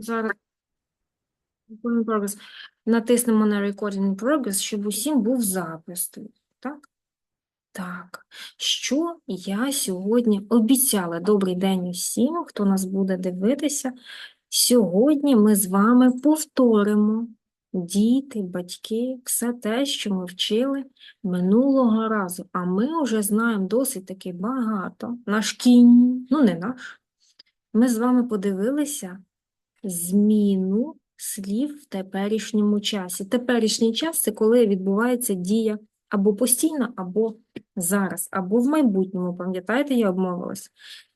Зараз натиснемо на Recording in Progress, щоб усім був запис. Так? Так. Що я сьогодні обіцяла? Добрий день усім, хто нас буде дивитися. Сьогодні ми з вами повторимо діти, батьки, все те, що ми вчили минулого разу. А ми вже знаємо досить таки багато. Наш кінь, ну не наш. Ми з вами подивилися зміну слів в теперішньому часі. Теперішній час це коли відбувається дія або постійно, або зараз, або в майбутньому. Пам'ятаєте, я обмовилась?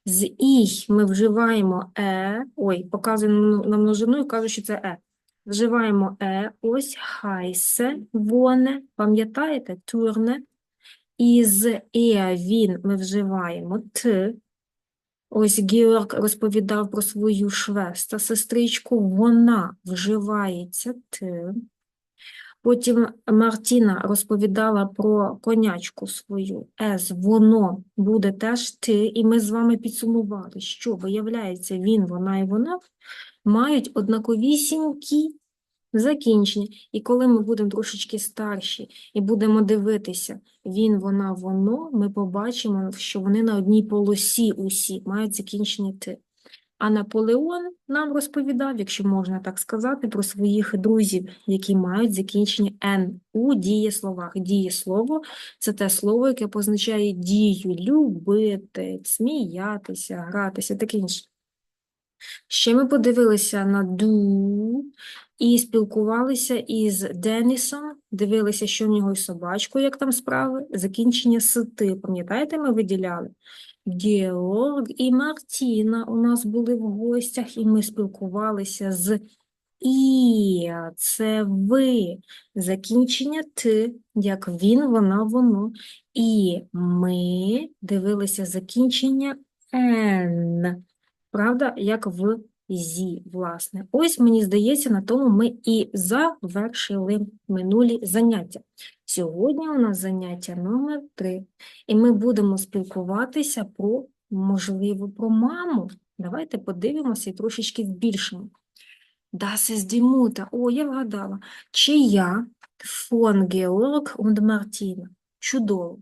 З «іх» ми вживаємо «е», ой, показую на на множину і кажу, що це «е». Вживаємо «е», ось «хайсе», «воне», пам'ятаєте, «турне». І з «е», «він» ми вживаємо «т», Ось Георг розповідав про свою швеста сестричку, вона вживається ти. Потім Мартіна розповідала про конячку свою, ес, воно буде теж ти, і ми з вами підсумували, що, виявляється, він, вона і вона мають однаковісінькі закінчення. І коли ми будемо трошечки старші і будемо дивитися, він, вона, воно, ми побачимо, що вони на одній полосі усі мають закінчення ти. А Наполеон нам розповідав, якщо можна так сказати, про своїх друзів, які мають закінчення «н» у дієсловах. Дієслово – це те слово, яке позначає дію, любити, сміятися, гратися, таке інше. Ще ми подивилися на ду і спілкувалися із Денісом, дивилися, що в нього із собачкою, як там справи, закінчення сити. Пам'ятаєте, ми виділяли? Георг і Мартіна у нас були в гостях, і ми спілкувалися з і, це ви, закінчення ти, як він, вона, воно. І ми дивилися закінчення н. Правда, як в зі, власне. Ось, мені здається, на тому ми і завершили минулі заняття. Сьогодні у нас заняття номер 3, і ми будемо спілкуватися про, можливо, про маму. Давайте подивимося і трошечки збільшимо. Das ist die Mutter. О, я вгадала. Чия? Фон Георг und Мартіна. Чудово.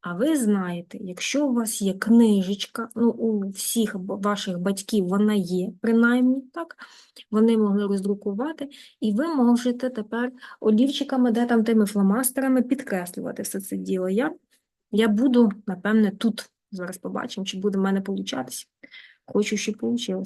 А ви знаєте, якщо у вас є книжечка, ну, у всіх ваших батьків вона є, принаймні, так, вони могли роздрукувати, і ви можете тепер олівчиками, де там тими фломастерами підкреслювати все це діло. Я, я буду, напевне, тут. Зараз побачимо, чи буде в мене получатися. Хочу, щоб вийшло.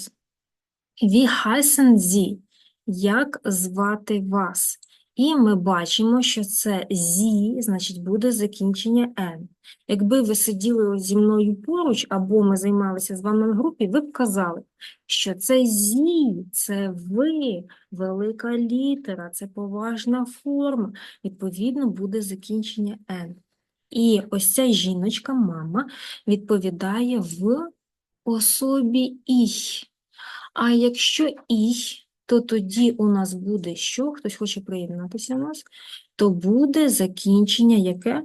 Wie heißen Sie? Як звати вас? І ми бачимо, що це зі, значить, буде закінчення «н». Якби ви сиділи зі мною поруч, або ми займалися з вами в групі, ви б казали, що це зі, це ви, велика літера, це поважна форма. Відповідно, буде закінчення «н». І ось ця жіночка, мама, відповідає в особі «ich». А якщо «ich», то тоді у нас буде що? Хтось хоче приєднатися у нас? То буде закінчення яке?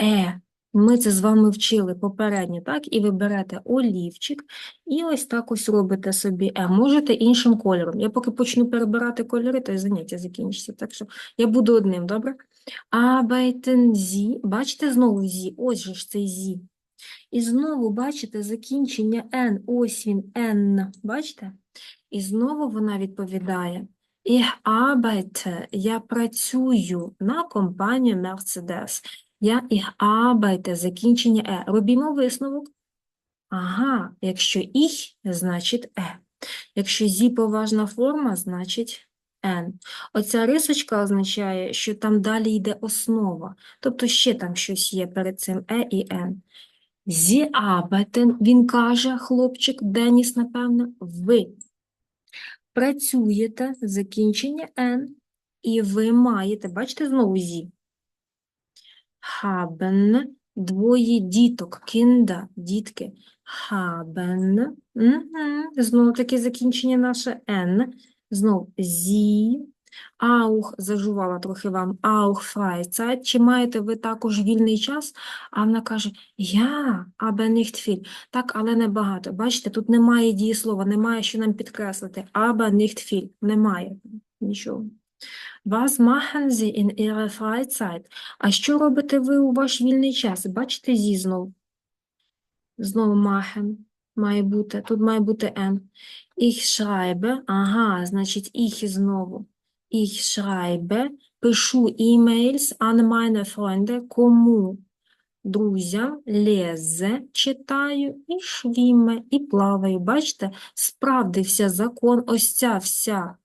Е. Ми це з вами вчили попередньо, так? І ви берете олівчик і ось так ось робите собі Е. Можете іншим кольором. Я поки почну перебирати кольори, то і заняття закінчиться. Так що я буду одним, добре? Arbeiten Sie. Бачите знову зі? Ось же ж цей зі. І знову, бачите, закінчення Н. Ось він, Н. Бачите? І знову вона відповідає: Ich arbeite, я працюю на компанію Mercedes. Я ich arbeite, закінчення Е. Робімо висновок. Ага, якщо ich, значить Е. Якщо зі поважна форма, значить N. Оця рисочка означає, що там далі йде основа. Тобто ще там щось є перед цим Е і Н. Sie arbeiten, він каже, хлопчик, Деніс, напевно, ви працюєте, закінчення N, і ви маєте, бачите, знову зі. Haben, двоє діток, кінда, дітки. Haben, угу. знову таке закінчення наше N, знову зі, Auch, зажувала трохи вам, auch Freizeit. Чи маєте ви також вільний час? А вона каже, я, aber nicht. Так, але не багато. Бачите, тут немає дієслова, немає, що нам підкреслити. Aber nicht. Немає нічого. Was machen Sie in Ihrer Freizeit? А що робите ви у ваш вільний час? Бачите зі знов? Знову machen має бути. Тут має бути N. Ich schreibe. Ага, значить, ich знову. Ich schreibe. Пишу emails an meine Freunde. Кому? Друзям. Lese. Читаю. І швіме. І плаваю. Бачите? Справдився закон. Ось ця вся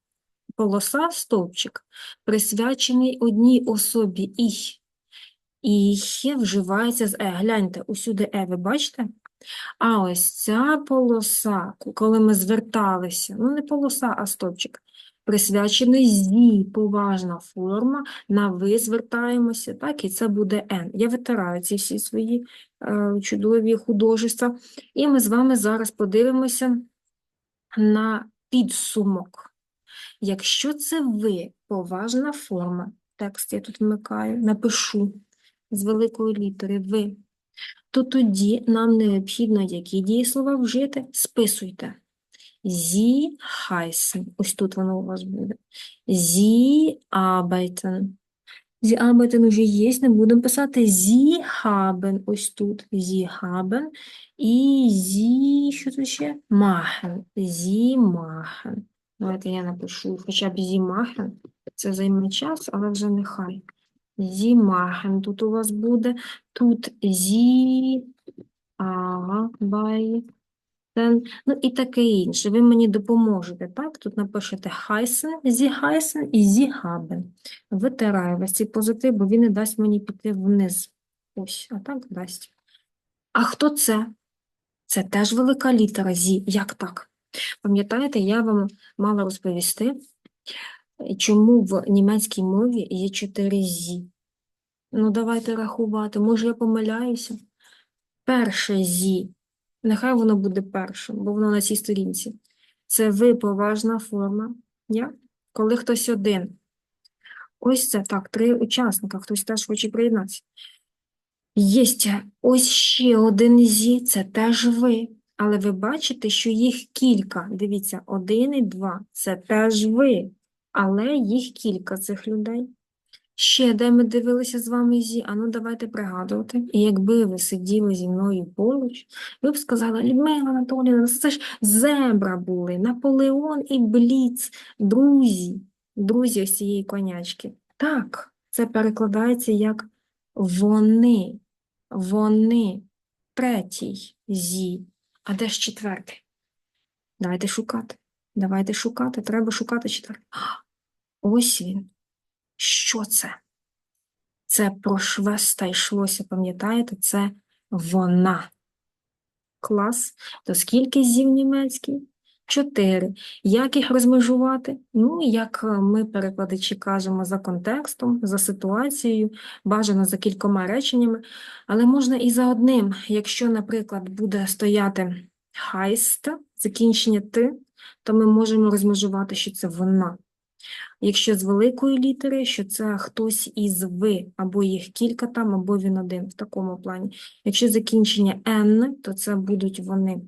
полоса, стовпчик, присвячений одній особі «ich». «Ich» вживається з «е». Гляньте, усюди «е» ви бачите? А ось ця полоса, коли ми зверталися, ну не полоса, а стовпчик, присвячений «зі», поважна форма, на «ви» звертаємося, так, і це буде «н». Я витираю ці всі свої е, чудові художества. І ми з вами зараз подивимося на підсумок. Якщо це ви, поважна форма, текст я тут вмикаю, напишу з великої літери ви, то тоді нам необхідно які дієслова вжити, списуйте. Sie heißen, ось тут воно у вас буде. Sie arbeiten. Sie arbeiten уже є, не будемо писати Sie haben, ось тут. Sie haben. І Sie, що тут ще? Machen. Sie machen. Давайте я напишу хоча б Sie machen. Це займе час, але вже нехай. Sie machen тут у вас буде. Тут Sie arbeiten. Ну і таке інше. Ви мені допоможете, так? Тут напишете heißen, Sie heißen і Sie haben. Витираю весь цей позитив, бо він не дасть мені піти вниз. Ось, а так дасть. А хто це? Це теж велика літера «зі». Як так? Пам'ятаєте, я вам мала розповісти, чому в німецькій мові є чотири «зі». Ну, давайте рахувати. Може, я помиляюся? Перше «зі». Нехай воно буде першим, бо воно на цій сторінці. Це ви поважна форма. Я? Коли хтось один. Ось це так, три учасника, хтось теж хоче приєднатися. Єсть ось ще один зі, це теж ви. Але ви бачите, що їх кілька. Дивіться, один і два. Це теж ви. Але їх кілька цих людей. Ще де ми дивилися з вами зі, а ну давайте пригадувати. І якби ви сиділи зі мною поруч, ви б сказали, Людмила Анатоліївна, це ж зебра були, Наполеон і Бліц, друзі, друзі ось цієї конячки. Так, це перекладається як вони, вони, третій зі. А де ж четвертий? Давайте шукати. Давайте шукати. Треба шукати четвертий. Ось він. Що це? Це про швеста йшлося, пам'ятаєте? Це вона. Клас. То скільки зів німецький? Чотири. Як їх розмежувати? Ну, як е, ми, перекладачі, кажемо за контекстом, за ситуацією, бажано за кількома реченнями, але можна і за одним. Якщо, наприклад, буде стояти heißt, закінчення ти, то ми можемо розмежувати, що це вона. Якщо з великої літери, що це хтось із ви, або їх кілька там, або він один в такому плані. Якщо закінчення «n», то це будуть вони.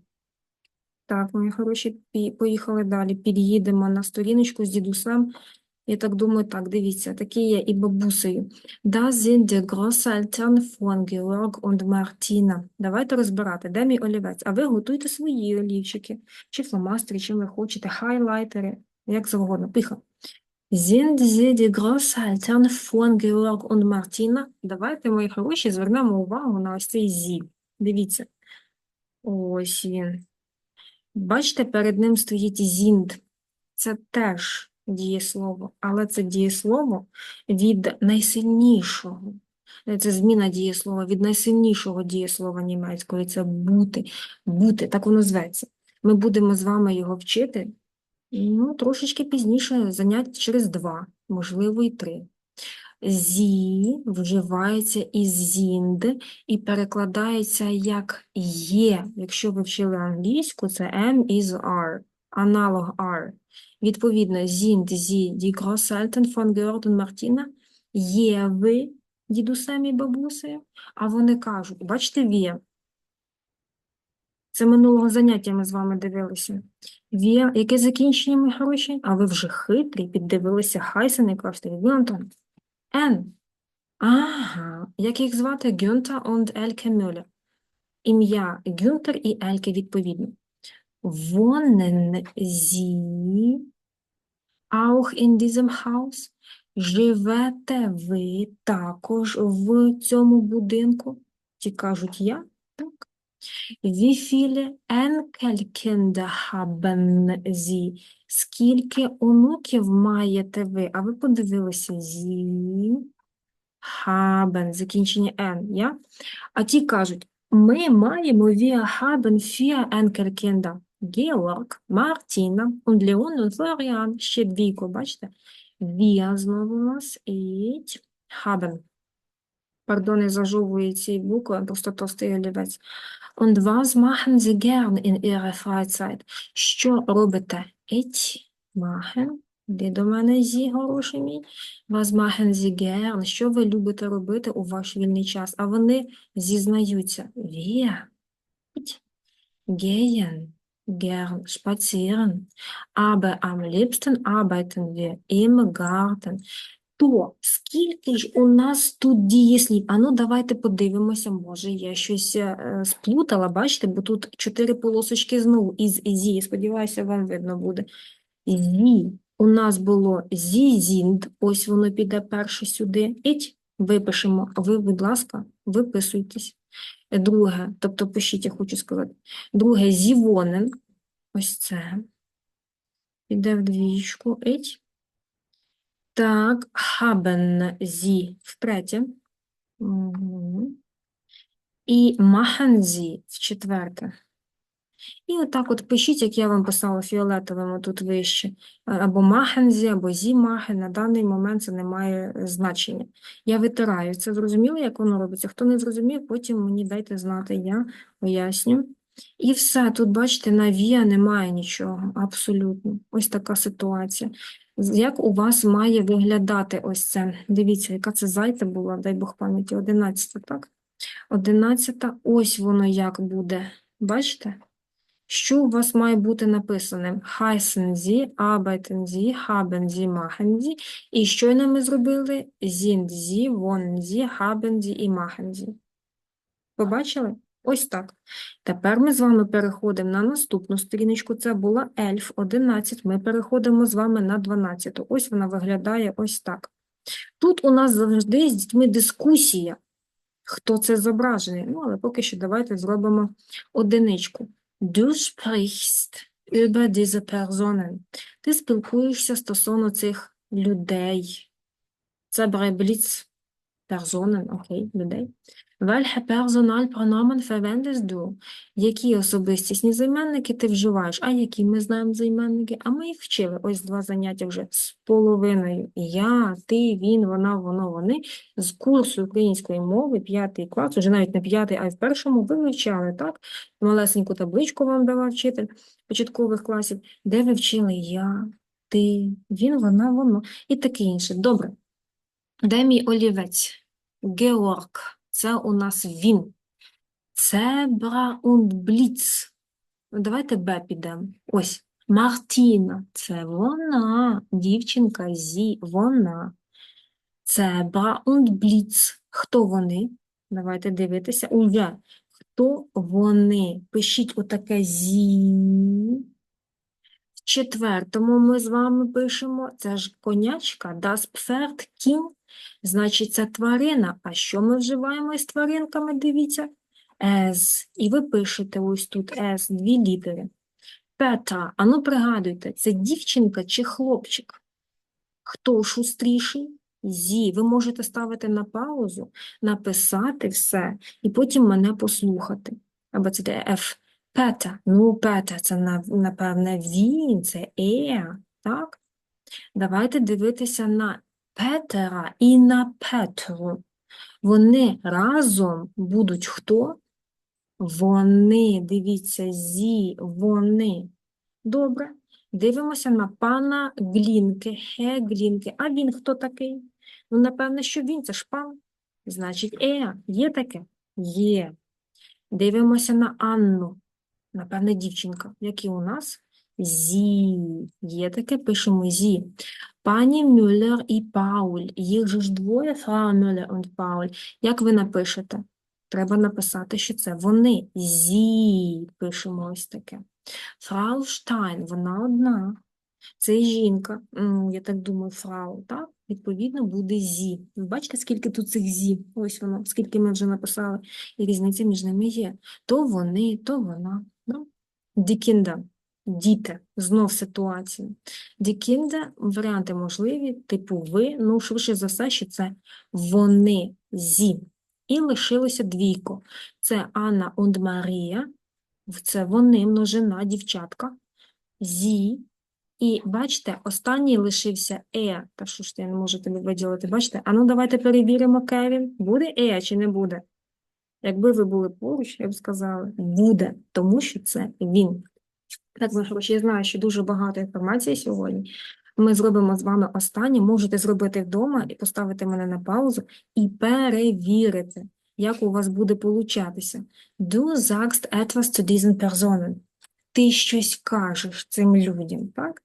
Так, мої хороші, поїхали далі. Під'їдемо на сторіночку з дідусем. Я так думаю, так, дивіться, такі є і бабусею. Da sind die Großeltern von Georg und Martina. Давайте розбирати, де мій олівець. А ви готуйте свої олівчики, чи фломастери, чим ви хочете, хайлайтери, як завгодно. Пиха. Sind sie die Großeltern von Georg und Martina? Давайте, мої хороші, звернемо увагу на ось цей зі. Дивіться. Ось він. Бачите, перед ним стоїть зінд. Це теж дієслово, але це дієслово від найсильнішого. Це зміна дієслова від найсильнішого дієслова німецької. Це бути, бути, так воно зветься. Ми будемо з вами його вчити, ну, трошечки пізніше, занять через два, можливо, і три. Зі вживається із зінд і перекладається як є. Якщо ви вчили англійську, це am is are, аналог are. Відповідно, sie die Großeltern von Georg und Martina? Є ви дідусем і бабусею? А вони кажуть, бачите, wir. Це минулого заняття ми з вами дивилися. Wir, яке закінчення ми хороші? А ви вже хитрі, піддивилися Хайсен і кажете, «Ви, Антон. N. Ага, як їх звати? Гюнта und Ельке Мюллер. Ім'я Гюнтер і Ельке відповідно. Wohnen Sie auch in diesem Haus? Живете ви також в цьому будинку? Ті кажуть я. Wie viele Enkelkinder haben Sie? Скільки онуків маєте ви? А ви подивилися Sie haben, закінчення N, я? А ті кажуть, ми маємо wir haben vier Enkelkinder. Georg, Martina und Leon und Florian. Ще двійко, бачите? Wir знову у нас і haben. Пардон, я зажовую ці букви, просто товстий олівець. Und was machen Sie gern in Ihrer Freizeit? Що робите? Ich machen. Де до мене зі, хороший мій. Was machen Sie gern? Що ви любите робити у ваш вільний час? А вони зізнаються. Wir gehen gern spazieren. Aber am liebsten arbeiten wir im Garten. То скільки ж у нас тут дієслів? Ану, давайте подивимося, може, я щось е, сплутала, бачите, бо тут чотири полосочки знову із зі. Сподіваюся, вам видно буде. Зі. У нас було зі зінд, ось воно піде перше сюди. Іть, випишемо. Ви, будь ласка, виписуйтесь. Друге, тобто пишіть, я хочу сказати. Друге, зівонен. Ось це. Піде в двічку. Іть. Так, haben Sie втретє. Угу. І machen Sie в четверте. І отак от пишіть, як я вам писала фіолетовим тут вище. Або Sie, або Sie machen. На даний момент це не має значення. Я витираю. Це зрозуміло, як воно робиться? Хто не зрозумів, потім мені дайте знати, я поясню. І все, тут, бачите, на віа немає нічого, абсолютно. Ось така ситуація. Як у вас має виглядати ось це? Дивіться, яка це зайця була, дай Бог пам'яті, 11, так? 11, ось воно як буде. Бачите? Що у вас має бути написаним? Haben Sie, machen Sie. І щойно ми зробили? Sie, haben Sie і Sie. Побачили? Ось так. Тепер ми з вами переходимо на наступну сторіночку. Це була ельф 11. Ми переходимо з вами на 12. Ось вона виглядає ось так. Тут у нас завжди з дітьми дискусія, хто це зображений. Ну, але поки що давайте зробимо одиничку. Du sprichst über diese Personen. Ти спілкуєшся стосовно цих людей. Це Бліц. Personen, окей, людей. Welche Personalpronomen verwendest du? Які особистісні займенники ти вживаєш? А які ми знаємо займенники? А ми їх вчили. Ось два заняття вже з половиною. Я, ти, він, вона, воно, вони. З курсу української мови, п'ятий клас, вже навіть не п'ятий, а й в першому ви вивчали, так? Малесеньку табличку вам давав вчитель початкових класів, де ви вчили я, ти, він, вона, воно і таке інше. Добре. Де мій олівець? Георг. Це у нас він. Цебра und Бліц. Давайте Б підемо. Ось. Мартіна. Це вона. Дівчинка зі. Вона. Цебра und Бліц. Хто вони? Давайте дивитися. Уже. Хто вони? Пишіть отаке зі. В четвертому ми з вами пишемо. Це ж конячка. Das Pferd, кінь. Значить, це тварина. А що ми вживаємо із тваринками? Дивіться. С. І ви пишете ось тут С, дві літери. Петра. Ану, пригадуйте, це дівчинка чи хлопчик? Хто шустріший? Зі. Ви можете ставити на паузу, написати все і потім мене послухати. Або це Ф. Пета. Ну, Пета, це, напевне, він, це Е, так? Давайте дивитися на Петера і на Петру. Вони разом будуть хто? Вони, дивіться, зі, вони. Добре. Дивимося на пана Глінки, Ге Глінки. А він хто такий? Ну, напевне, що він, це ж пан. Значить, е, є таке? Є. Дивимося на Анну. Напевне, дівчинка. Які у нас? Зі. Є таке, пишемо зі. Пані Мюллер і Пауль. Їх же ж двоє, Фрау Мюллер і Пауль. Як ви напишете? Треба написати, що це вони. Зі. Пишемо ось таке. Фрау Штайн, вона одна. Це жінка. Я так думаю, фрау, так? Відповідно, буде зі. Ви бачите, скільки тут цих зі? Ось воно, скільки ми вже написали, і різниця між ними є. То вони, то вона. Ну, дікінда, діти, знов ситуація. Дікінда, варіанти можливі, типу ви, ну, швидше за все, що це вони, зі. І лишилося двійко. Це Анна und Марія, це вони, множина, дівчатка, зі. І бачите, останній лишився е. Та що ж я не можу тобі виділити, бачите? А ну давайте перевіримо, Кевін. Буде е чи не буде? Якби ви були поруч, я б сказала, буде, тому що це він. Так, мої я знаю, що дуже багато інформації сьогодні. Ми зробимо з вами останнє. Можете зробити вдома і поставити мене на паузу і перевірити, як у вас буде получатися. Du sagst etwas zu diesen Personen. Ти щось кажеш цим людям, так?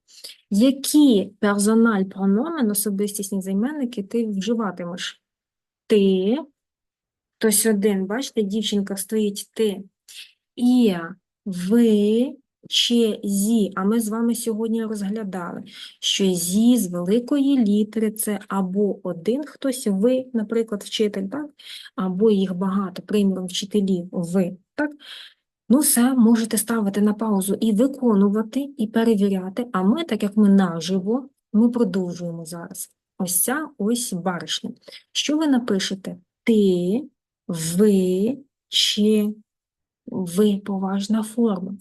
Які персональ прономен, особистісні займенники ти вживатимеш? Ти, хтось один, бачите, дівчинка стоїть ти. І, ви, чи зі. А ми з вами сьогодні розглядали, що зі з великої літери це або один хтось, ви, наприклад, вчитель, так? Або їх багато, приміром вчителів, ви, так? Ну, все, можете ставити на паузу і виконувати, і перевіряти. А ми, так як ми наживо, ми продовжуємо зараз. Ось ця ось баришня. Що ви напишете? Ти, ви, чи ви поважна форма.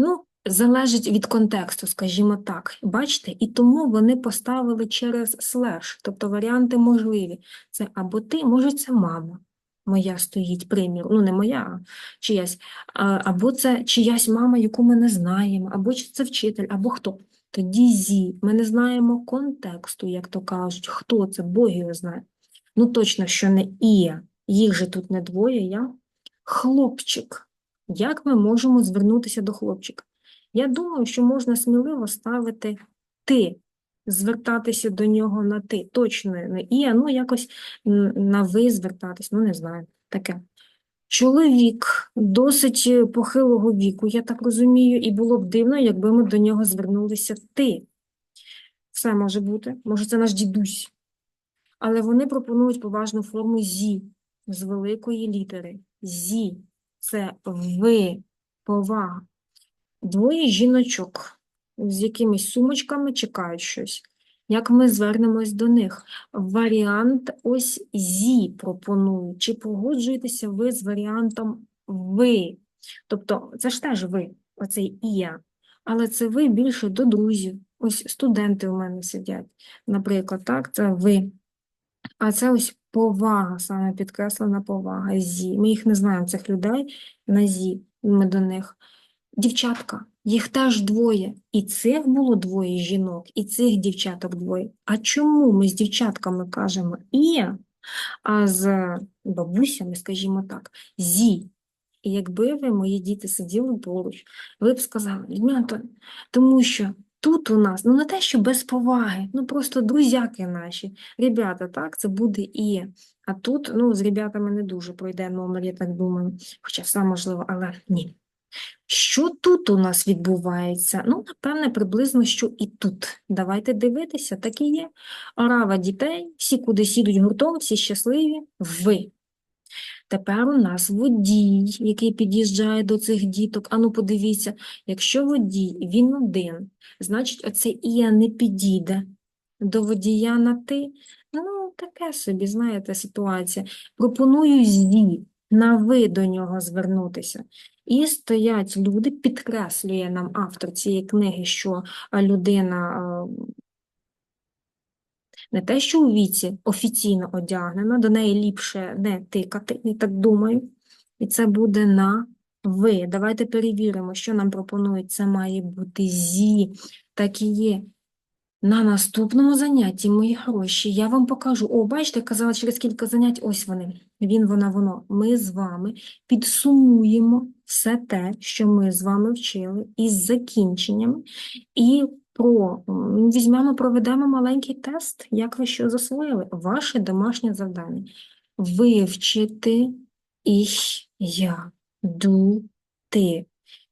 Ну, залежить від контексту, скажімо так. Бачите? І тому вони поставили через слеш, тобто варіанти можливі. Це або ти, може, це мама моя стоїть, примір, ну не моя, а чиясь, або це чиясь мама, яку ми не знаємо, або чи це вчитель, або хто. Тоді зі, ми не знаємо контексту, як то кажуть, хто це, Бог його знає. Ну точно, що не Ія, їх же тут не двоє, я. Хлопчик. Як ми можемо звернутися до хлопчика? Я думаю, що можна сміливо ставити ти, звертатися до нього на ти. Точно не Ія, ну якось на ви звертатись, ну не знаю, таке. Чоловік досить похилого віку, я так розумію, і було б дивно, якби ми до нього звернулися ти. Все може бути, може це наш дідусь. Але вони пропонують поважну форму зі з великої літери. Зі це ви, повага. Двоє жіночок з якимись сумочками чекають щось. Як ми звернемось до них? Варіант ось зі пропоную. Чи погоджуєтеся ви з варіантом ви? Тобто, це ж теж ви, оцей ія. Але це ви більше до друзів. Ось студенти у мене сидять, наприклад, так, це ви. А це ось повага, саме підкреслена повага, зі. Ми їх не знаємо, цих людей на зі, ми до них. Дівчатка, їх теж двоє. І цих було двоє жінок, і цих дівчаток двоє. А чому ми з дівчатками кажемо і, а з бабусями, скажімо так, зі? І якби ви, мої діти, сиділи поруч, ви б сказали, Людмила Антонівна, тому що тут у нас, ну не те, що без поваги, ну просто друзяки наші, ребята, так, це буде і. А тут, ну, з ребятами не дуже пройде номер, я так думаю, хоча все можливо, але ні. Що тут у нас відбувається? Ну, напевне, приблизно, що і тут. Давайте дивитися, так і є. Орава дітей, всі куди сідуть гуртом, всі щасливі, ви. Тепер у нас водій, який під'їжджає до цих діток. Ану, подивіться, якщо водій, він один, значить, оце Ія не підійде до водія на ти. Ну, таке собі, знаєте, ситуація. Пропоную зі, на ви до нього звернутися. І стоять люди, підкреслює нам автор цієї книги, що людина не те, що у віці офіційно одягнена, до неї ліпше не тикати, я так думаю. І це буде на ви. Давайте перевіримо, що нам пропонують. Це має бути зі. Так і є. На наступному занятті, мої гроші, я вам покажу. О, бачите, казала через кілька занять, ось вони. Він, вона, воно. Ми з вами підсумуємо все те, що ми з вами вчили, із закінченнями, і про візьмемо, проведемо маленький тест, як ви що засвоїли. Ваше домашнє завдання. Вивчити ich, я, du, ти,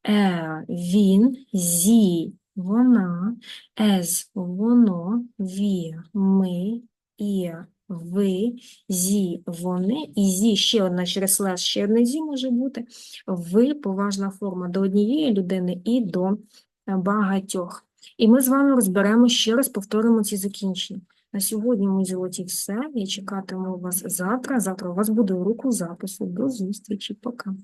er, він, зі, вона, es, воно, wir, ми, ihr, ви, зі, вони, і зі, ще одна через слес, ще одне зі може бути. Ви поважна форма до однієї людини і до е, багатьох. І ми з вами розберемо ще раз, повторимо ці закінчення. На сьогодні, ми золоті, все. Я чекатиму вас завтра. Завтра у вас буде уроку запису. До зустрічі. Пока.